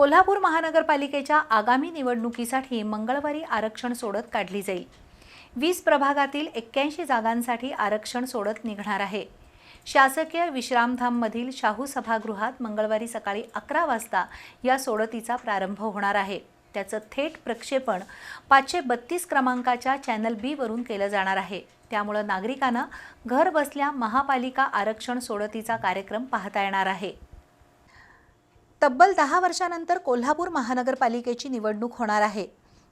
कोल्हापूर महानगरपालिकेच्या आगामी निवडणुकीसाठी मंगळवारी आरक्षण सोडत काढली जाईल. वीस प्रभागातील एक्क्याऐंशी जागांसाठी आरक्षण सोडत निघणार आहे. शासकीय विश्रामधाममधील शाहू सभागृहात मंगळवारी सकाळी अकरा वाजता या सोडतीचा प्रारंभ होणार आहे. त्याचं थेट प्रक्षेपण पाचशे बत्तीस क्रमांकाच्या चॅनल बी वरून केलं जाणार आहे. त्यामुळं नागरिकांना घर बसल्या महापालिका आरक्षण सोडतीचा कार्यक्रम पाहता येणार आहे. तब्बल दहा वर्षानंतर कोल्हापूर महानगरपालिकेची निवडणूक होणार आहे.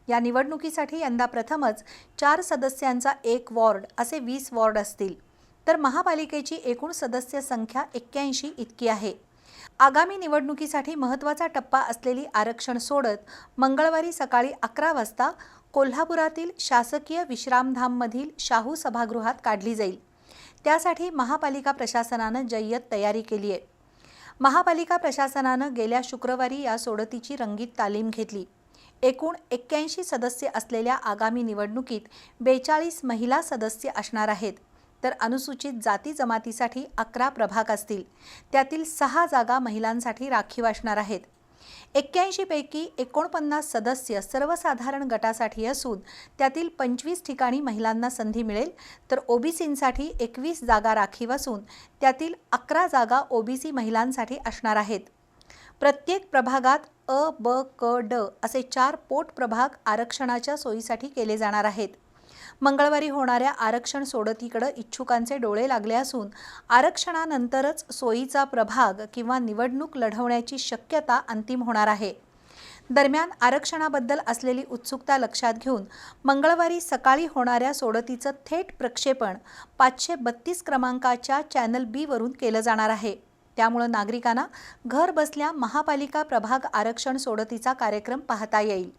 या निवडणुकीसाठी यंदा प्रथमच चार सदस्यांचा एक वॉर्ड असे वीस वॉर्ड असतील. तर महापालिकेची एकूण सदस्य संख्या एक्क्याऐंशी इतकी आहे. आगामी निवडणुकीसाठी महत्त्वाचा टप्पा असलेली आरक्षण सोडत मंगळवारी सकाळी अकरा वाजता कोल्हापुरातील शासकीय विश्रामधाममधील शाहू सभागृहात काढली जाईल. त्यासाठी महापालिका प्रशासनानं जय्यत तयारी केली आहे महापालिका प्रशासनानं गेल्या शुक्रवारी या सोडतीची रंगीत तालीम घेतली. एकूण एक्क्याऐंशी सदस्य असलेल्या आगामी निवडणुकीत बेचाळीस महिला सदस्य असणार आहेत. तर अनुसूचित जाती जमातीसाठी अकरा प्रभाग असतील. त्यातील सहा जागा महिलांसाठी राखीव असणार आहेत. एक्क्याऐंशीपैकी एकोणपन्नास सदस्य सर्वसाधारण गटासाठी असून त्यातील पंचवीस ठिकाणी महिलांना संधी मिळेल. तर ओबीसींसाठी एकवीस जागा राखीव असून त्यातील अकरा जागा ओबीसी महिलांसाठी असणार आहेत. प्रत्येक प्रभागात अ ब क ड असे चार पोट प्रभाग आरक्षणाच्या सोयीसाठी केले जाणार आहेत. मंगळवारी होणाऱ्या आरक्षण सोडतीकडे इच्छुकांचे डोळे लागले असून आरक्षणानंतरच सोयीचा प्रभाग किंवा निवडणूक लढवण्याची शक्यता अंतिम होणार आहे. दरम्यान आरक्षणाबद्दल असलेली उत्सुकता लक्षात घेऊन मंगळवारी सकाळी होणाऱ्या सोडतीचं थेट प्रक्षेपण पाचशे बत्तीस क्रमांकाच्या चॅनल बीवरून केलं जाणार आहे. त्यामुळं नागरिकांना घर बसल्या महापालिका प्रभाग आरक्षण सोडतीचा कार्यक्रम पाहता येईल.